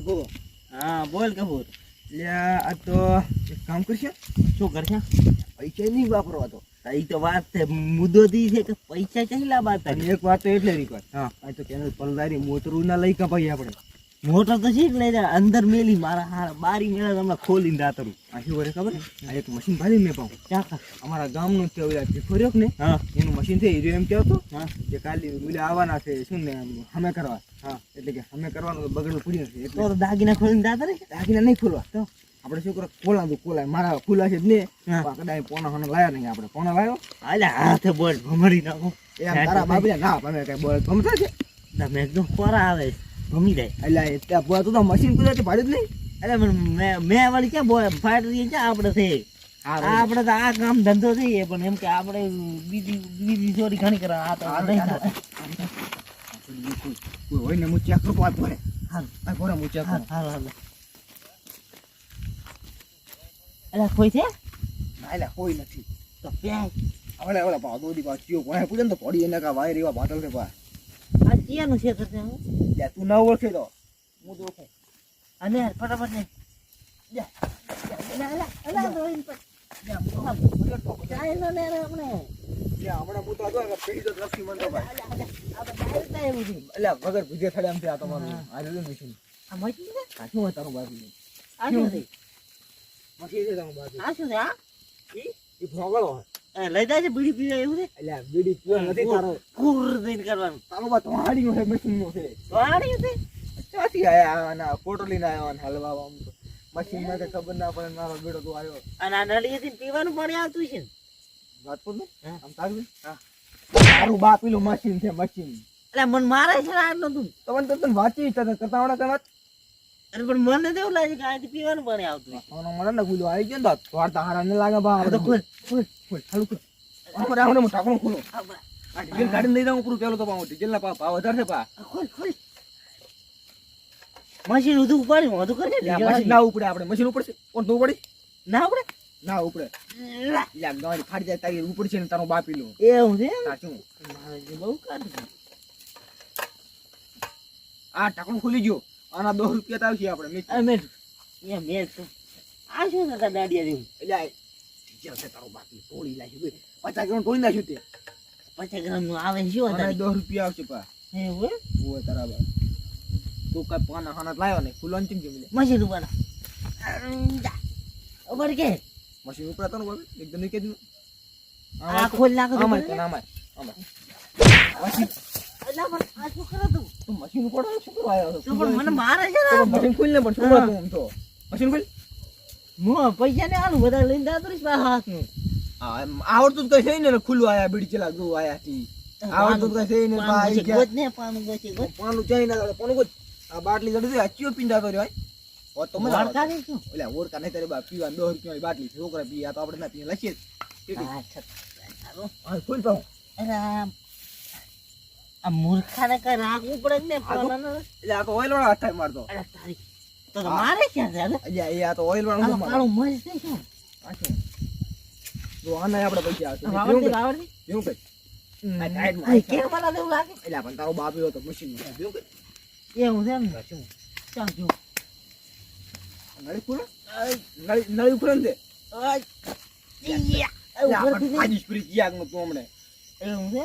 વાગો હા બોલ કપૂર એટલે આ તો એક કામ કરશે? શું કરશે? પૈસા નહીં વાપરવા તો. એ તો વાત છે મુદ્દો દી છે કે પૈસા ચાલ્યા બાદ એક વાત તો એટલે રીકર હા. આ તો કેનો પલદારી મોતરું ના લઈ કપાઈ આપણે. મોટર તો છે લઈ જાય અંદર મેલી મારા હારા બારી મેળા તમને ખોલીને દાતરું આ શું કરે ખબર? આ એક મશીન ભાલી મેં પાઉં ચાકા અમારા ગામનો તે ઓલા ભીખો રહ્યો ને હા. એનું મશીન છે હીરો એમ કહેતો હા. જે કાલી બોલે આવવાના છે શું ને અમે કરવા. હા. એટલે કે અમે કરવાનું તો બગડવું પડ્યું નથી તો એટલે. તો દાગીના ખોલીને દાતરે દાગીના નહીં ખોલવા. તો? આપણે શું કરો? કોલા તો કોલા મારા ખુલા છે જ ને હા. પણ કદાચ પોણા ખાને લાયા નહીં આપણે. પોણા લાયો? આલે હાથે બોલ ભમરી નાખો. એ તારા બાપી ના તમે કઈ બોલ. ગમતા છે? તમે એકદમ કોરા આવે છે. ભમી જાય એટલે એ ત્યાં બોલ તું તો મશીન કુદરતી છે જ નહીં. એટલે મેં મેં વળી ક્યાં બોલ ફાટ ક્યાં આપણે છે? આપણે તો આ કામ ધંધો થઈએ પણ એમ કે આપણે બીજી બીજી ચોરી ઘણી કરે આ તો. કોઈ હોય ને હું ચેક કરું આ પોરે હાલ આ હું ચેક હાલ હાલ અરે કોઈ છે? ના એટલે કોઈ નથી. તો ક્યાં હવે હવે પાડો દી કોણે પૂછે ને તો પડી એને કા વાયર એવા બાટલ રે પા આ ચિયાનું છે ત્યાં લે તું ના ઓળખે તો હું તો ઓળખે અને ફટાફટ ને રોઈન પર. ચાય નો ને આપણે. લે હમણાં હું તો હતો કે પેઢી તો દ્રષ્ટિ મંદો ભાઈ અલા, અલા, આપણે એવું છે. એટલે વગર ભૂજે થડે એમ છે આ તમારું આ મશીન આ મચી છે? શું હોય તારું બાજુ આ શું છે? મશીન છે તારું બાજુ આ શું છે, આ? એ ભોગળો હોય એ લઈ જાય છે બીડી પીવા એવું એટલે બીડી પીવા નથી તારો. કુર દઈને કરવાનું. તારો બા તમારી છે મશીન નો છે. વાળી છે? ક્યાંથી આયા આના ફોટો લઈને અને હલવા આમ તો? મશીનમાં ખબર ના પડે મારો બીડો તો આવ્યો. અને આ પીવાનું પાણી આવતું છે વાત પર? આમ તારું હા. તારું બા પેલું મશીન છે મશીન. એટલે મન મારે છે આટલું તું તમને મને તો તને વાંચી કરતા વાત? અરે પણ મને તો એવું લાગે કે આથી પીવાનું પાણી આવતું હોય. મને ના ગુલો આવી ગયો ને તો વાર્તા લાગે બા આ તો ખોલ ખોલ ખોલ ચાલુ કર આમ રાવણે હું ટાકણું ખોલો. આ ડીઝલ ગાડી લઈ જાઉં ઉપરું પેલો તો પાઉં ડીઝલ ના ભાવ વધારે છે પા. ખોલ ખોલ. મશીન ઉધું ઉપાડી મોઢું કરી મશીન ના ઉપડે આપણે. મશીન ઉપડશે? કોણ તું ઉપડી? ના ના ઉપડે. લા, ગાડી ફાડી જાય તારી ઉપડશે ને તારો બાપી લો હું છે સાચું બહુ કાઢું આ ટાકણું ખુલી ગયો. આના દો રૂપિયા આવશે આપણે મેં આ મેં એ મેં આ શું તારા દાડિયા જેવું? એટલે આ છે તારો બાકી તોડી બે. પચાસ ગ્રામ તોડી નાખ્યું તે. પચાસ ગ્રામનું આવે શું હતા તારી? રૂપિયા આવશે પા. હે હોય હોય તારા બા તું કઈ પાના હાના લાવ્યો ને ખુલ્લો ચીમ ચીમ મશીન ઉપર જા. ઉપર કે? મશીન ઉપર હતો ને બાબી એકદમ નીકળી આ ખોલ નાખો ખોલ. આમાં આમાં મશીન. અલા, પણ આ શું કરે તું તું મશીન ઉપર શું કરવા આવ્યો તું પણ મને મારે છે ને મશીન ખોલ ને પણ શું હા. હતું તો? મશીન ખોલ. હું પૈસા ને આલું બધા લઈને દાતરીશ મારા હાથનું. હા એમ આવડતું કઈ છે ને ખુલ્લું આયા બીડી ચલા ગયું આયા તી આવડતું કઈ છે ને ગોત પાનું ગોત. પાનું પાનું આ બાટલી જડી દે પિંડા કર્યો ઓ તો વાળકા આવે છે શું? એટલે ઓળકા નહીં તારે બા પીવા બાટલી છોકરા પી આ તો આપણે ના પીએ લખીએ? આ ખોલ પાઉં અરે આ- મૂર્ખાને કઈ રાખવું પડે ને. એટલે આ તો ઓઇલ વાળા હાથ મારતો અરે તારી તો. મારે ક્યાં છે અલ્યા એ આ તો ઓઇલ વાળા કાળો નહીં શું? જો આને આપણે પૈસા આવશે આવડતી આવડતી વાવડતી, કઈ? લાગે એટલે પણ તારો બાપ એવો તો મશીનમાં. કેવું કઈ? એવું છે ને? ચાલ જો. નળી ખુલે? નળી નળી ને? ઈયા. તું હમણે. એવું છે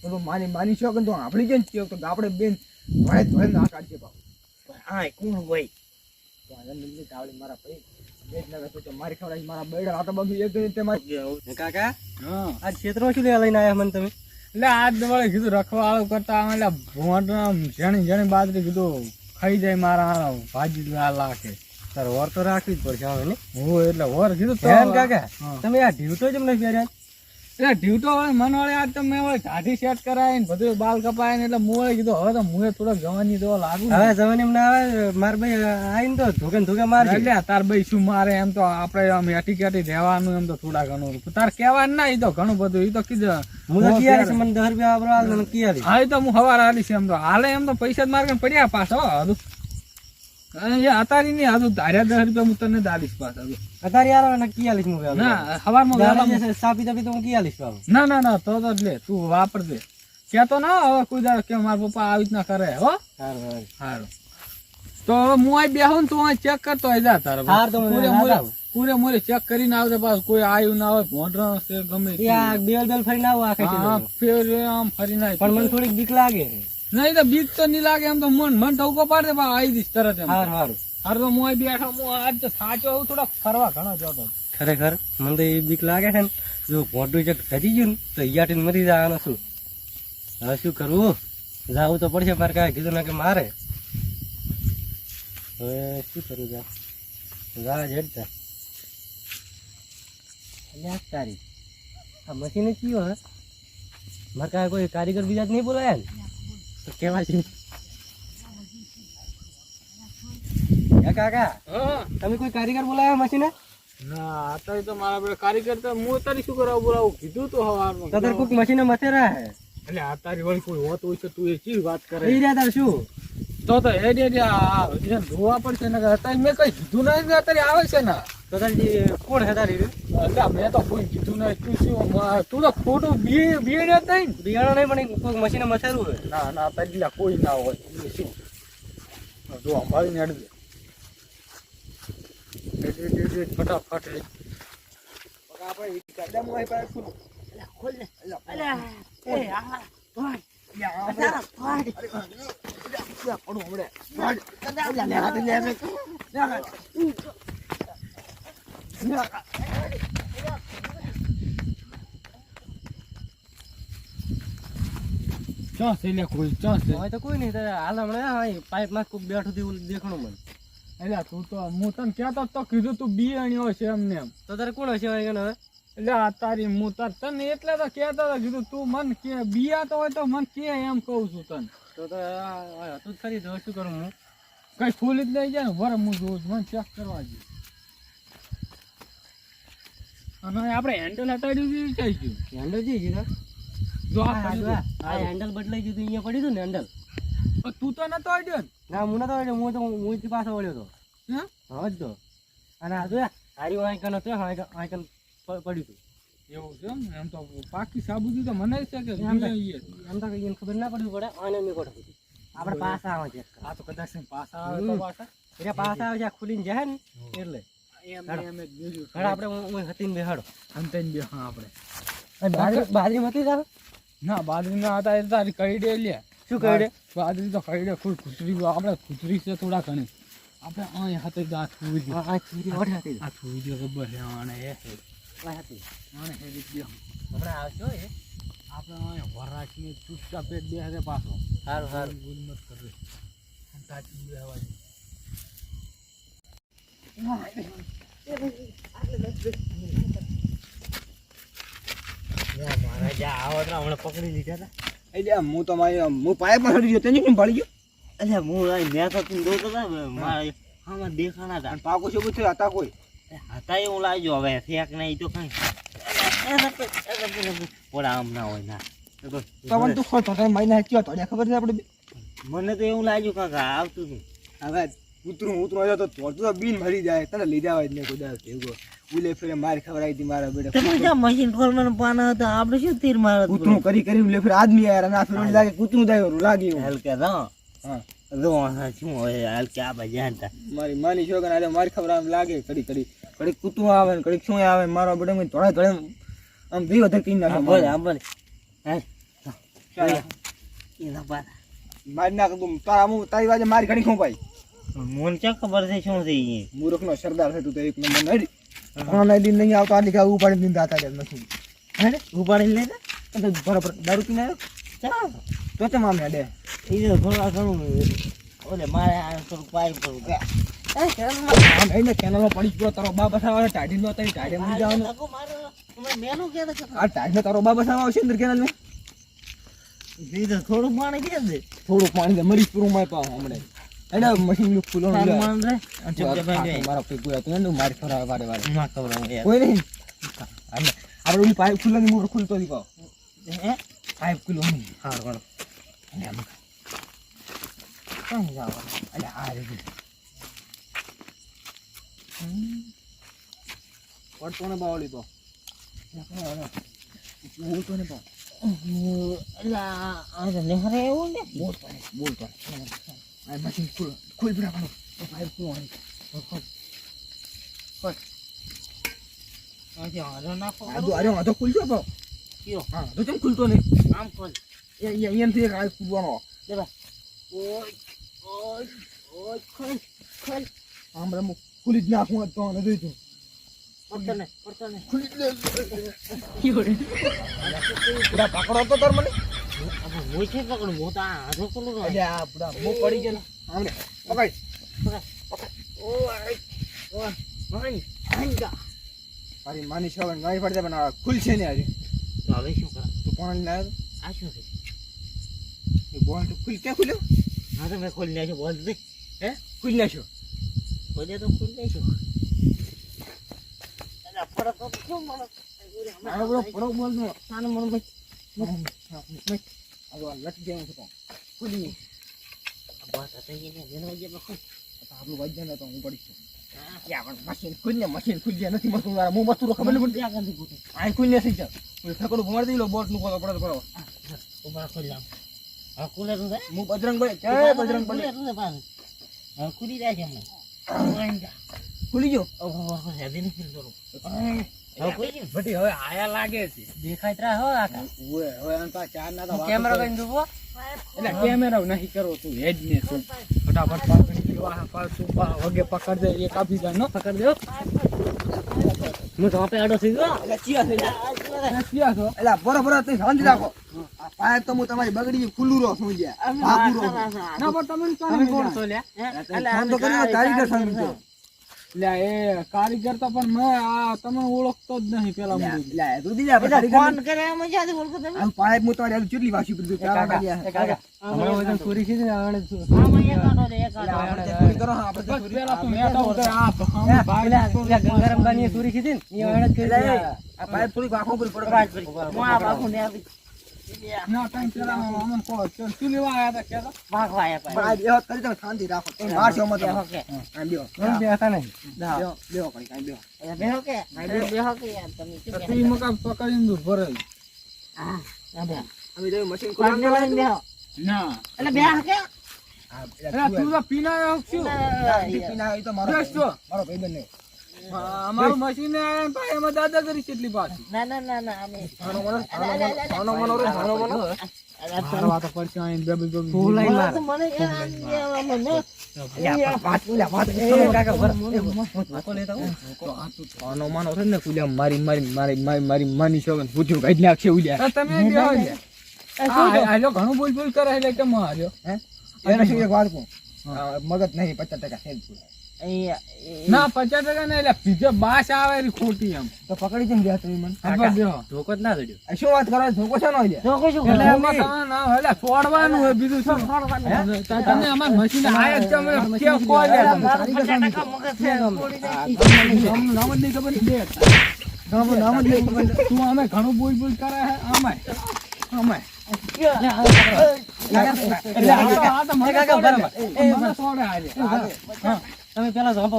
છે છે તો માની માની કે તો આપણી કેમ છે તો આપણે બેન ભણે ભણે ના કાઢીએ બાપ. હા કોણ હોય? તો આ નહીં તાવડી મારા ભાઈ. બેજ ના તો તો મારી ખવડાવી મારા બેડા હાથ બાજુ એક દિન તે મારી. કાકા? આ ક્ષેત્રો શું લેવા લઈને આવ્યા મને તમે? એટલે આજ દવાળે કીધું રખવાળું કરતા એટલે ભોંટ જણી જણી બાજરી કીધું ખાઈ જાય મારા ભાજી આ લાખે. તારે વર તો રાખવી જ પડશે હવે ને? હું એટલે વર કીધું કાકા? તમે આ ઢીવટો જ એમને પહેર્યા? એટલે ઢીવટો હોય મન વળે આજ તમે હવે ઢાઢી સેટ કરાય ને બધું બાલ કપાય ને એટલે મું કીધું હવે તો મુએ થોડોક જવાની દો લાગુ. હવે જવાની એમ ના આવે માર ભાઈ આવીને તો ધોકે ધોકે મારે એટલે તાર ભાઈ શું મારે એમ તો આપણે આમ એટી કેટી રહેવાનું એમ તો થોડા ઘણું તાર કહેવાનું ના એ તો ઘણું બધું એ તો કીધું હું તો કિયારી મને દસ રૂપિયા મને કી હા એ તો હું હવાર આલીશ એમ તો. હાલે એમ તો પૈસા જ માર્ગે પડ્યા પાછો એ અતારી નહીં હજુ ધાર્યા દસ રૂપિયા હું તને દાલીશ પાછા હજુ. યાર મને કી હું ના હવારમાં દાડા વહેલા જશે, સા પીતા પીતા હું કી આલીશ ના ના ના તો તો લે તું વાપર કેતો ના હવે કોઈ દાડો કે મારા પપ્પા આવી રીતના કરે હો. સારું તો હવે હું અહીં બેહું તું અહીં ચેક કરતો આવી જા તારે. હાર તો પૂરે મોરે. પૂરે મોરે ચેક કરીને આવજે પાછું કોઈ આવ્યું ના હોય ભોંડરો છે ગમે આ બેલ બેલ ફરીને આવું આખે હા, ફેર આમ ફરીને નાખે પણ મને થોડીક બીક લાગે. નહીં તો બીક તો નહીં લાગે એમ તો મન મન ટવકો પાડે પણ આવી દઈશ તરત એમ. હાર હાર. હાર તો હું બેઠો હું આજ તો સાચો હું થોડા ફરવા ઘણો જતો ખરેખર મને તો એ બીક લાગે છે ને જો મોટું ચક ધરી ગયું ને તો અહીંયાથી મરી જવાનું શું? હવે શું કરવું? જવું તો પડશે મારે કાંઈ કીધું ના કે મારે. હવે શું કરું જા? જા હેડતા અલ્યા તારી આ મશીન કયો હે? મારે કાંઈ કોઈ કારીગર બીજા જ નહીં બોલાયા ને? તો કેવા છે કાકા તમે કોઈ કારીગર બોલાવ્યા મશીને? ના અત્યારે તો મારા પેલા કારીગર તો હું અત્યારે શું કરાવું બોલાવું? કીધું તો હવારમાં તાર કોઈક મશીને મથેરા હે. એટલે આ તારી વળી કોઈ હોતું હોય છે તું એ ચી વાત કરે? એ રહ્યા તાર શું? તો તો એ એને ધોવા પડશે ને અત્યારે મેં કઈ કીધું નહીં ને અત્યારે આવે છે ને. તો તારી કોણ હે તારી? એટલે મેં તો કોઈ કીધું નહીં તું શું તું તો ખોટું બી બીએડ જ નહીં ને? બિયાણો નહીં પણ કોઈક મશીને મથેરું હે ના ના તારી કોઈ ના હોય શું જો અંબાડીને અડજે એ, એ, એ, એ, ફટાફટ એ. આપણે ઈ કાયદામાં આવી પાસે ખુલ્લું. ક્યાં છે એટલે કોઈ ચોસ હવે તો કોઈ નહીં હાલ હમણાં હા પાઇપમાં કોઈક બેઠું એવું મને. એટલે તું તો હું તને કહેતો તો કીધું તું બિયાણીઓ છે એમને એમ. તો તારે કોણ હશે હવે એટલે આ તારી હું તાર તને એટલે તો કહેતો હતો કીધું તું મન કે બિયાતો હોય તો મન કે એમ કહું છું તને. તો તો આ- આ હતું જ ખરી શું કરું હું? કઈ ફૂલી જ લઈ જાય ને વર હું જોઉં છું મને ચેક કરવા જઈએ અને આપણે હેન્ડલ હટાડ્યું છે કઈ ગયું? હેન્ડલ જઈ ગયું જો આ હેન્ડલ બદલાઈ ગયું અહીંયા પડ્યું હતું ને હેન્ડલ તું તો નતો આડ્યો ના હું નતો વળ્યો, હું તો હું પાછો વળ્યો હતો. હે? જ તો. અને આ જોયા હારી વાંકન હતો વાંકન પડ્યું હતું. એવું છે એમ? તો પાકી તો મને છે કે એમ તો- એને ખબર ના પડવી પડે આને મેં કીધી. આપણે પાછા આવે છે. આ તો કદાચ પાછા આવે તો હમ. એટલે પાછા આવે છે આ ખુલીને જાય ને એટલે. આપણે હું- હતી બેહાડો અંતે બે હા આપણે. બાજરી મતી તારે? ના બાજરી ના હતા એ તારી કઈડે લે. શું કઈ રે? બાજરી તો કોઈ ખુચરી આપણે કુતરી છે થોડા ઘણી. આપણે અહીં હાથે આ દે આ ચીરી ઓઢ હતી? આ થૂઈ જો ખબર છે આને એ હતી. આને હે રીત આપણે આવશો એ. આપણે અહીં વરાકીને ચૂસકા પેટ બે હાથે પાછો. સારું સારું ગુલ મત કરે. તાજી તાચી બેહવા દે. મારા જ્યાં આવતરા હમણાં પકડી લીધા હતા હું તો હું પાયે પણ ગયો તેને પાડી ગયો અલ્યા હું મેં તો તું દોતો હતા મારા આમાં દેખાણા પાકો શું થયું હતા કોઈ હતા એવું લાગ્યો હવે ફેક નહીં તો કઈ પોડા આમ ના હોય ના તો તું ખોટો મારી નાખી ગયો તો ખબર છે આપણે મને તો એવું લાગ્યું કાકા, આવતું હતું હવે ઉતરું ઉતરું આવ્યો તો તોડતું તો બીન મરી જાય. તને લઈ જવા જ નહીં કોઈ દાડો ભેગો. ઉલે ફેરે મારી ખવડાવી આવી હતી મારા બેટા. તમે જ્યાં મશીન ખોલવાનું પાના હતા? આપણે શું તીર મારત કૂતરું કરી કરી ઉલે ફેર આદમી આયા અને આ ફેર લાગે કૂતરું થાય એવું લાગે એવું હલકે રો. હા. રો શું હોય? હલકે આ જાણતા. મારી માની છો કે મારી ખબર આમ લાગે. કડી કડી કડી કૂતરું આવે ને કડી શું આવે મારો બેટા મને થોડા થોડા આમ નાખે બોલે આમ હે એના પર મારી નાખ તું. તારા આમ તારી વાજે મારી ઘણી ખોપાઈ. મને ક્યાં ખબર છે શું થઈ ગઈ મૂર્ખ નો સરદાર છે તું તો એક નંબર નડી. હા નહીં નહીં આવતો આ લીધા ઉપાડી દીધા હતા નથી. હે ઉપાડી લે ને તો બરાબર દારૂ પીને આવ્યો ચાલ તો તે મામે દે. એ તો ઘણા ઘણું ઓલે મારે આ થોડુંક પાઇપ કરું એ કેનમાં આમ પડી ગયો તારો બા બસાવા ટાઢીનો તારી ટાઢે મરી જવાનો. આ ટાઢને તારો બા બસાવા આવશે અંદર કેનાલમાં? બીજું થોડું પાણી કે થોડું પાણી દે મરી પૂરું માય પાવ હમણે. એને મશીનનું ફૂલો માન રે? મારા પેગુ કોઈ હતું એને મારી ફરાવે વારે વારે. માં ખવડાવું યાર. કોઈ નહીં. આપણે ઓલી પાઇપ ખુલ્લાની મોર ખુલતો તો પાવ હે? પાઇપ ખુલ્લો ની હાર હારું. અને આમ ક્યાં જાવ? અલે આ રે પડતો ને બાવળી તો. બોલતો ને પાવ અલા, આ નહેરે એવું ને? બોલતો બોલ બોલતો ને bate મશીન ખુલ્લો ખુલ પડા પાડો પાઇપ ખુલ્લો હોય આ જે હારો નાખો આ તો અરે વાંધો ખુલજો કયો? હા તો કેમ ખુલતો નહીં આમ ખોલ. એ અહીંયાથી એક આ ખુલવાનો લે બા. ઓય, ઓય, ઓય, ખોલ, ખોલ. આમ રમું ખુલી જ નાખું તો આને જોઈતું પડતો નહીં, પડતો નહીં. ખુલી જ પૂરા પકડો તો તાર મને હું છે પકડું, હું તો આ હાથો છું. એટલે આ પૂરા મો પડી ગયો આમને પકડ ઓય, ઓય, ઓય, આંગા. મારી માની છવન મારી પડતે પણ આ ખુલશે ને આજે તો હવે શું કરા તું પાણી લાવ્યો તો? આ શું છે એ બોલ તો ખુલ ક્યાં ખુલ્યો હા તો મેં ખોલી નાખ્યો બોલ દે હે ખુલ નાખ્યો ખોલે તો ખોલી નાખ્યો ફરક તો બોલ મને ભાઈ. લટ જેવું છે ખુલી વાત હતી જેનો જે બખો. આપણું વાજ્યા ને તો હું પડીશ છું મશીન ખુલ ને મશીન ખુલ ગયા નથી મતું તારા હું મતું ખબર નહીં પડતી ગાંધી ગોઠવી. આ ખુલ ને થઈ જા કોઈ થકડું ભમાડી દઈ લો બોટનું કોતો પડે પડો ઊભા ખોલી હા, ખુલે તો હું બજરંગ બળે જય બજરંગ બળે તો. હા, ખુલી ગયો હવે આયા લાગે છે. દેખાય ત્રા હો આકા ઓવે હવે આમ તો ચાર ના તો કેમેરો કઈ દુબો એટલે કેમેરા નહીં કરો તું હેડ ને તું. ફટાફટ પકડી લો આ પાછું પા- વગે પકડ દે એક આપી જાય નો પકડ દે હું. તો આપે આડો થઈ ગયો. એટલે ચિયા થઈ જા. આ છો એટલે બરોબર તે શાંતિ રાખો. આ તો હું તમારી બગડી ખુલ્લું રો ના પણ તમે કોણ છો? લ્યા? ફોન તો કર્યો કારીગર સમજો. એટલે એ કારીગર તો પણ મેં આ તમને ઓળખતો જ નહીં પેલા એટલે તું દીધા પછી ફોન કરે એમ જ યાદ ઓળખતો નહીં આમ પાઇપ મુ તારે હાથે વાસી પડી કાકા કાકા. હમણાં વજન ચોરી છે ને આણે છું હા મેં એક આંટો રે એક આંટો. આપણે ચોરી કરો હા આપણે ચોરી પેલા તું મેં તો ઉતરે આ હમ ભાઈ લ્યા ગંગારામ દાની ચોરી કીધી ને એ આણે જ કરી આ પાઇપ પૂરી આંખો પર પડે. રાજ પડી. હું આ બાપુને ને ટાઈમ પીના પીના તો મારો. મારો ભાઈબંધ ને હા, અમારું મશીન આયા ભાઈ એમાં દાદાગીરી કેટલી પાછી. ના ના ના ના અમે મનો મનો મનો. મને માર. મારી મારી મારી મારી મારી માની છો પૂછ્યું કાઢી નાખશે ઉલ્યા તમે બેહો લે. આ આલ્યો ઘણું બોલ બોલ કરે એટલે કેમ માર્યો હે? એને શું એક વાત કહું. મગજ નહીં પચાસ ટકા ના પચાસ ટકા ના એટલે બીજો બાસ આવે ખોટી એમ. તો પકડી કેમ ગયા તમે મને. ધોકો જ ના જડ્યો શું વાત કરો ધોકો છે નો ધોકો શું? એટલે એમાં તમે ના એટલે ફોડવાનું હોય બીજું શું? છોડવાનું. તા- તમે અમાર મશીન આયા જ તમે કે કોઈ લે નામ જ નહીં ખબર ને બે ગામનું નામ જ નહીં ખબર. તું અમે ઘણું બોલ બોલ કરે હે અમાય. અમાય. એટલે આ તો- મને ખબર. મને છોડે આજે. તમે પેલા ઝોંપો.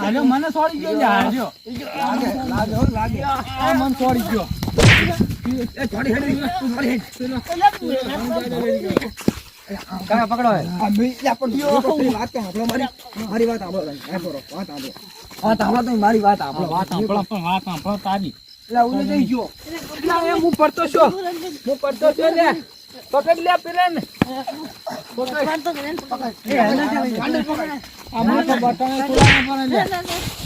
હાલ્યો, મને છોડી ગયો મને ગયો. મારી. વાત તારી. હું પડતો છું. હું પડતો છું ને પકડ છે લે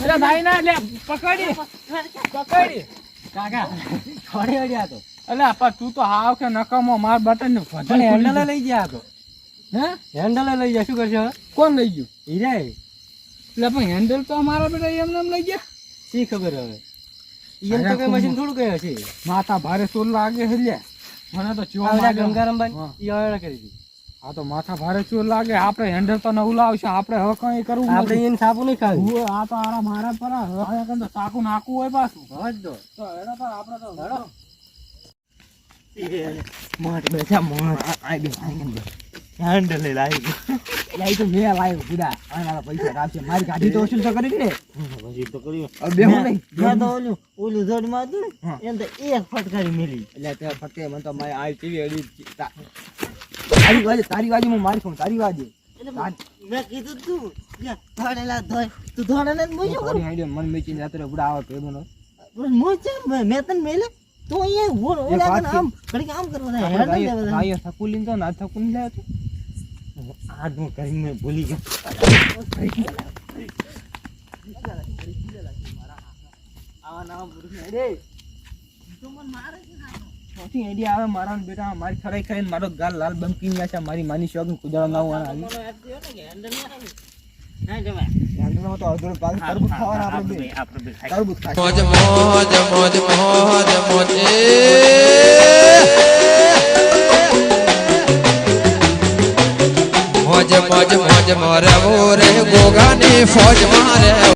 એટલે ભાઈ ના લે પકડી. પકડી. કાકા થોડી વાળી આ તો તું તો હાવ કે નકમો માર બટન ને હેન્ડલ લઈ ગયા તો. હે? હેન્ડલ લઈ જાય શું કરશે? કોણ લઈ ગયું? હીરા એટલે પણ હેન્ડલ તો અમારા બેટા એમને એમ લઈ ગયા. શી ખબર હવે? એમ તો કઈ મશીન થોડું કઈ હશે? માથા ભારે સોલ લાગે છે લ્યા મને તો ચો આવડા લાગે. ગંગારામબાઈ હા. ઈ આવડા કરી દી. આ તો માથા ભારે ચોર લાગે. આપણે હેન્ડલ તો નવું લાવશે. આપણે હવે કઈ કરવું આપણે. એને સાપુ નહીં ખાવી. આ તો આરા મારા પર હવે તો ચાકુ નાખવું હોય પાછું. હવે જ દો. તો એના પર આપણે તો હેડો. મોટ બેઠા મોટ. ગમ બે હેન્ડલ લાવી ઈ તો મેં લાવ્યો બુડા પૈસા રાખશે મારી ગાડી તો વસૂલ તો કરી ને. પછી તો કર્યો. બે હું નહીં. મેં તો ઓલું ઓલું જોડમાં હતું ને હા. એને તો એક ફટકારી મેલી. એટલે તે ફટકે મને તો મારી આ ટીવી અડી તારી વાજે તારી વાજે હું મારી છું તારી વાજે. મેં કીધું તું કે ધોળેલા ધોય. તું ધોળે ને મોજો કર. મન મેચીને જાતે બુડા આવે પેદોનો નો મોજે મેં મેં તને મેલે. તો અહીંયા ઓલ ઓલા આમ ઘડીક આમ કરવા. ભાઈ થકું તો ના થકું તું આ હું કરીને મેં ભૂલી ગયો આવા નવા પુરુષને અરે ચોથી આઈડિયા આવે મારા બેટા મારી ખરાઈ ખાઈને મારો ગાલ લાલ બમકી ગયા છે મારી માની શોખ કુદરા ના ખાય. મોજ મોજ મોજ મોજ મોજ. એ મોજ મોજ મોજ મોરે મોરે ગોગાની ફોજ મારે